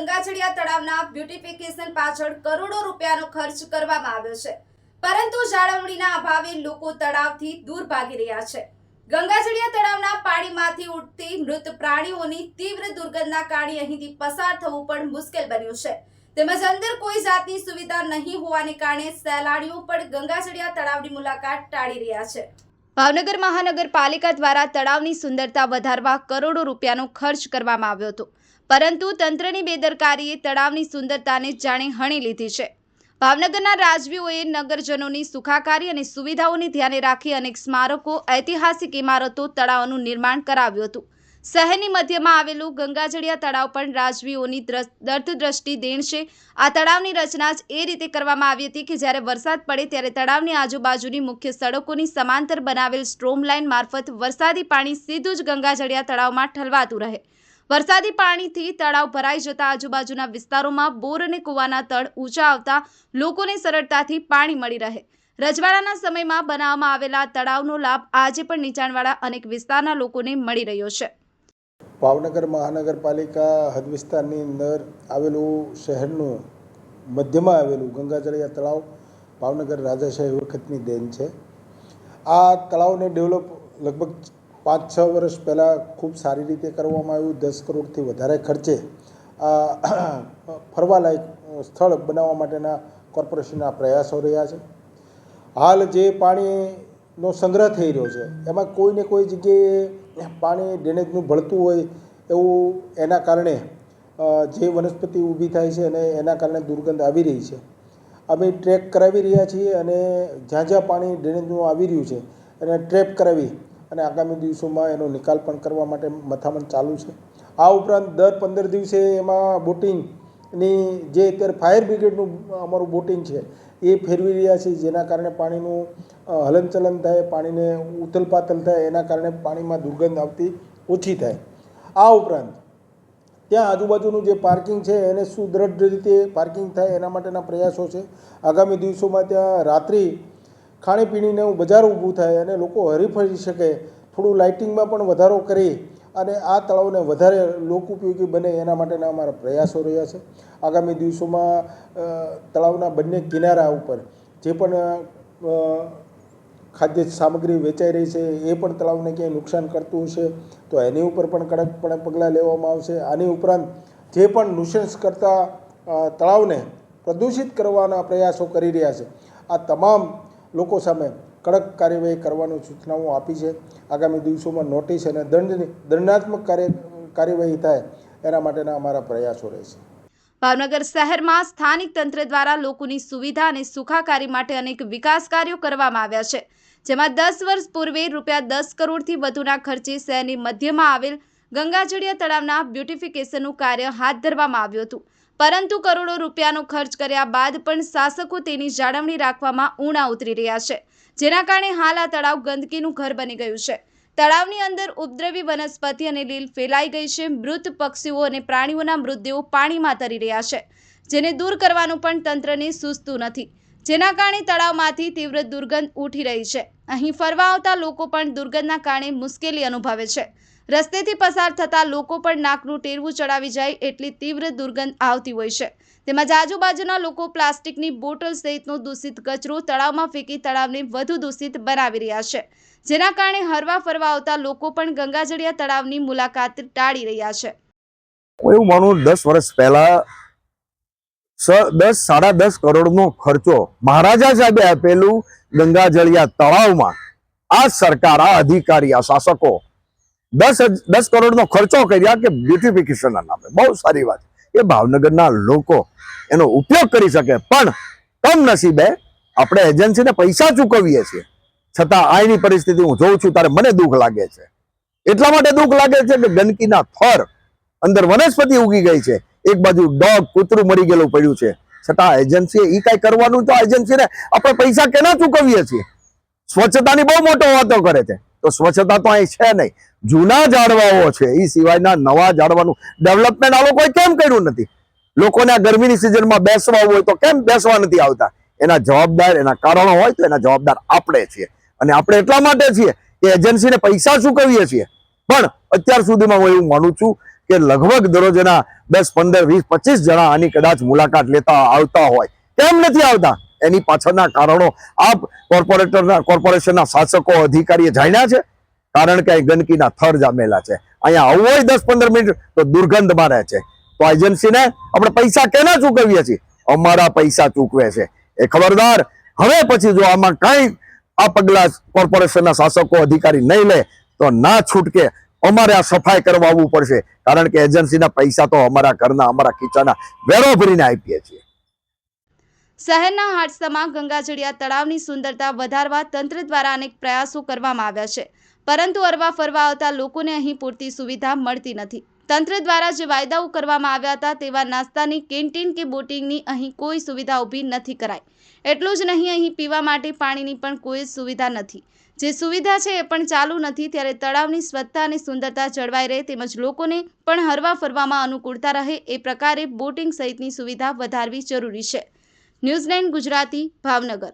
ગંગાજળિયા તળાવના બ્યુટિફિકેશન પાછળ કરોડો રૂપિયાનો ખર્ચ કરવામાં આવ્યો છે. પરંતુ જાળવણીના અભાવે લોકો તળાવથી દૂર ભાગી રહ્યા છે. ગંગાજળિયા તળાવના પાણીમાંથી ઉઠતી મૃત પ્રાણીઓની તીવ્ર દુર્ગંધના કારણે અહીંથી પસાર થવું પણ મુશ્કેલ બન્યું છે. તેમજ અંદર કોઈ જાતની સુવિધા નહીં હોવાને કારણે સહેલાણીઓ પણ ગંગાજળિયા તળાવની મુલાકાત ટાળી રહ્યા છે. ભાવનગર મહાનગરપાલિકા દ્વારા તળાવની સુંદરતા વધારવા કરોડો રૂપિયાનો ખર્ચ કરવામાં આવ્યો હતો. પરંતુ તંત્રની બેદરકારીએ તળાવની સુંદરતાને જાણે હણી લીધી છે. ભાવનગરના રાજવીઓએ નગરજનોની સુખાકારી અને સુવિધાઓને ધ્યાને રાખી અનેક સ્મારકો, ઐતિહાસિક ઇમારતો, તળાવનું નિર્માણ કરાવ્યું હતું. શહેરની મધ્યમાં આવેલું ગંગાજળિયા તળાવ પણ રાજવીઓની દર્દદ્રષ્ટિ દેણ છે. આ તળાવની રચના જ એ રીતે કરવામાં આવી હતી કે જ્યારે વરસાદ પડે ત્યારે તળાવની આજુબાજુની મુખ્ય સડકોની સમાંતર બનાવેલ સ્ટ્રોમ લાઇન મારફત વરસાદી પાણી સીધું જ ગંગાજળિયા તળાવમાં ઠલવાતું રહે. વરસાદી પાણીથી તળાવ ભરાઈ જતા આજુબાજુના વિસ્તારોમાં બોર અને કૂવાના તળ ઊંચા આવતા લોકોને સરળતાથી પાણી મળી રહે. રજવાડાના સમયમાં બનાવવામાં આવેલા તળાવનો લાભ આજે પણ નીચાણવાળા અનેક વિસ્તારના લોકોને મળી રહ્યો છે. ભાવનગર મહાનગરપાલિકા હદ વિસ્તારની અંદર આવેલું શહેરનું મધ્યમાં આવેલું ગંગાજળિયા તળાવ ભાવનગર રાજાશાહી વખતની દેન છે. આ તળાવને ડેવલપ લગભગ પાંચ છ વર્ષ પહેલાં ખૂબ સારી રીતે કરવામાં આવ્યું. દસ કરોડથી વધારે ખર્ચે ફરવાલાયક સ્થળ બનાવવા માટેના કોર્પોરેશનના પ્રયાસો રહ્યા છે. હાલ જે પાણીનો સંગ્રહ થઈ રહ્યો છે, એમાં કોઈને કોઈ જગ્યાએ પાણી ડ્રેનેજનું ભળતું હોય એવું એના કારણે જે વનસ્પતિ ઊભી થાય છે અને એના કારણે દુર્ગંધ આવી રહી છે. અમે ટ્રેક કરાવી રહ્યા છીએ અને જ્યાં જ્યાં પાણી ડ્રેનેજનું આવી રહ્યું છે એને ટ્રેપ કરાવી અને આગામી દિવસોમાં એનો નિકાલ પણ કરવા માટે મથામણ ચાલુ છે. આ ઉપરાંત દર પંદર દિવસે એમાં બોટિંગની જે અત્યારે ફાયર બ્રિગેડનું અમારું બોટિંગ છે, એ ફેરવી રહ્યા છે. જેના કારણે પાણીનું હલનચલન થાય, પાણીને ઉથલપાથલ થાય, એના કારણે પાણીમાં દુર્ગંધ આવતી ઓછી થાય. આ ઉપરાંત ત્યાં આજુબાજુનું જે પાર્કિંગ છે, એને સુદ્રઢ રીતે પાર્કિંગ થાય એના માટેના પ્રયાસો છે. આગામી દિવસોમાં ત્યાં રાત્રિ ખાણીપીણીનું બજાર ઊભું થાય અને લોકો હરીફરી શકે, થોડું લાઇટિંગમાં પણ વધારો કરી અને આ તળાવને વધારે લોક ઉપયોગી બને એના માટેના અમારા પ્રયાસો રહ્યા છે. આગામી દિવસોમાં તળાવના બંને કિનારા ઉપર જે પણ ખાદ્ય સામગ્રી વેચાઈ રહી છે, એ પણ તળાવને ક્યાંય નુકસાન કરતું હશે, તો એની ઉપર પણ કડકપણે પગલાં લેવામાં આવશે. આની ઉપરાંત જે પણ નુસન્સ કરતા તળાવને પ્રદૂષિત કરવાના પ્રયાસો કરી રહ્યા છે. આ તમામ લોકો સામે કડક કાર્યવાહી કરવાની સૂચનાઓ આપી છે. આગામી દિવસોમાં નોટિસ અને દંડની દંડાત્મક કાર્ય, કાર્યવાહી થાય એના માટેના અમારા પ્રયાસો રહેશે. ભાવનગર શહેરમાં સ્થાનિક તંત્ર દ્વારા લોકોની સુવિધા અને સુખાકારી માટે અનેક વિકાસ કાર્યો કરવામાં આવ્યા છે. જેમાં દસ વર્ષ પૂર્વે રૂપિયા દસ કરોડથી વધુના ખર્ચે શહેરની મધ્યમાં આવેલ ગંગાજળિયા તળાવના બ્યુટિફિકેશનનું કાર્ય હાથ ધરવામાં આવ્યું હતું. પરંતુ કરોડો રૂપિયાનો ખર્ચ કર્યા બાદ પણ શાસકો તેની જાળવણી રાખવામાં ઊણા ઉતરી રહ્યા છે, જેના કારણે હાલ આ તળાવ ગંદકીનું ઘર બની ગયું છે. તળાવની અંદર ઉપદ્રવી વનસ્પતિ અને લીલ ફેલાઈ ગઈ છે, મૃત પક્ષીઓ અને પ્રાણીઓના મૃતદેહો પાણીમાં તરી રહ્યા છે, જેને દૂર કરવાનું પણ તંત્રને સૂઝતું નથી, જેના કારણે તળાવમાંથી તીવ્ર દુર્ગંધ ઉઠી રહી છે. અહીં ફરવા આવતા લોકો પણ દુર્ગંધના કારણે મુશ્કેલી અનુભવે છે. રસ્તેથી પસાર થતા લોકો પણ નાકનું ટેરવું ચડાવી જાય એટલી તીવ્ર દુર્ગંધ આવતી હોય છે. તેમજ આજુબાજુના લોકો પ્લાસ્ટિકની બોટલ સહિતનો દૂષિત કચરો તળાવમાં ફેંકી તળાવને વધુ દૂષિત બનાવી રહ્યા છે. જેના કારણે હરવા ફરવા આવતા લોકો પણ ગંગાજળિયા તળાવની મુલાકાત ટાળી રહ્યા છે. એવું માનું દસ વર્ષ પહેલા દસ, સાડા દસ કરોડનો ખર્ચો મહારાજા સાહેબે આપેલું ગંગાજળિયા તળાવમાં આ સરકાર, આ અધિકારી, આ શાસકો દસ દસ કરોડનો ખર્ચો કર્યા કે બ્યુટિફિકેશનના નામે. બહુ સારી વાત. એ ભાવનગરના લોકો એનો ઉપયોગ કરી શકે. પણ કમનસીબે આપણે એજન્સીને પૈસા ચૂકવીએ છીએ. છતાં આની પરિસ્થિતિ હું જોઉં છું, ત્યારે મને દુઃખ લાગે છે. એટલા માટે દુઃખ લાગે છે કે ગંદકીના થર અંદર વનસ્પતિ ઉગી ગઈ છે. એક બાજુ ડોગ, કૂતરું મરી ગયેલું પડ્યું છે. છતાં એજન્સીએ એ કઈ કરવાનું તો એજન્સીને આપણે પૈસા કેના ચૂકવીએ છીએ? સ્વચ્છતાની બહુ મોટો વાતો કરે છે. તો સ્વચ્છતા તો અહીં છે નહીં. જૂના ઝાડવાઓ છે એ સિવાયના નવા ઝાડવાનું ડેવલપમેન્ટ આ લોકોએ કેમ કર્યું નથી? લોકોને આ ગરમીની સિઝનમાં બેસવા હોય તો કેમ બેસવા નથી આવતા? એના જવાબદાર, એના કારણો હોય તો એના જવાબદાર આપણે છીએ. અને આપણે એટલા માટે છીએ કે એજન્સીને પૈસા ચૂકવીએ છીએ. પણ અત્યાર સુધીમાં હું એવું માનું છું કે લગભગ દરરોજના દસ, પંદર, વીસ, પચીસ જણા આની કદાચ મુલાકાત લેતા આવતા હોય. કેમ નથી આવતા? એની પાછળના કારણો આપ કોર્પોરેટરના કોર્પોરેશનના શાસકો અધિકારીએ જાણ્યા છે? કારણ કે અહીં ગંદકીના થર જામેલા છે. અહીંયા આવવું હોય દસ પંદર મિનિટ તો દુર્ગંધમાં રહે છે. તો આ એજન્સીને આપણે પૈસા કેના ચૂકવીએ છીએ? અમારા પૈસા ચૂકવે છે. એ ખબરદાર, હવે પછી જો આમાં કઈ આ પગલા કોર્પોરેશનના શાસકો અધિકારી નહીં લે, તો ના છૂટકે અમારે આ સફાઈ કરવા આવવું પડશે. કારણ કે એજન્સીના પૈસા તો અમારા ઘરના, અમારા ખીચાના વેરો ભરીને આપીએ છીએ. શહેરના હાટસામાં ગંગાજળિયા તળાવની સુંદરતા વધારવા તંત્ર દ્વારા અનેક પ્રયાસો કરવામાં આવ્યા છે. પરંતુ અરવા ફરવા આવતા લોકોને અહીં પૂરતી સુવિધા મળતી નથી. તંત્ર દ્વારા જે વાયદાઓ કરવામાં આવ્યા હતા તેવા નાસ્તાની કેન્ટીન કે બોટિંગની અહીં કોઈ સુવિધા ઊભી નથી કરાઈ. એટલું જ નહીં, અહીં પીવા માટે પાણીની પણ કોઈ સુવિધા નથી. જે સુવિધા છે એ પણ ચાલુ નથી, ત્યારે તળાવની સ્વચ્છતા અને સુંદરતા જળવાઈ રહે તેમજ લોકોને પણ હરવા ફરવામાં અનુકૂળતા રહે એ પ્રકારે બોટિંગ સહિતની સુવિધા વધારવી જરૂરી છે. News nine Gujarati Bhavnagar.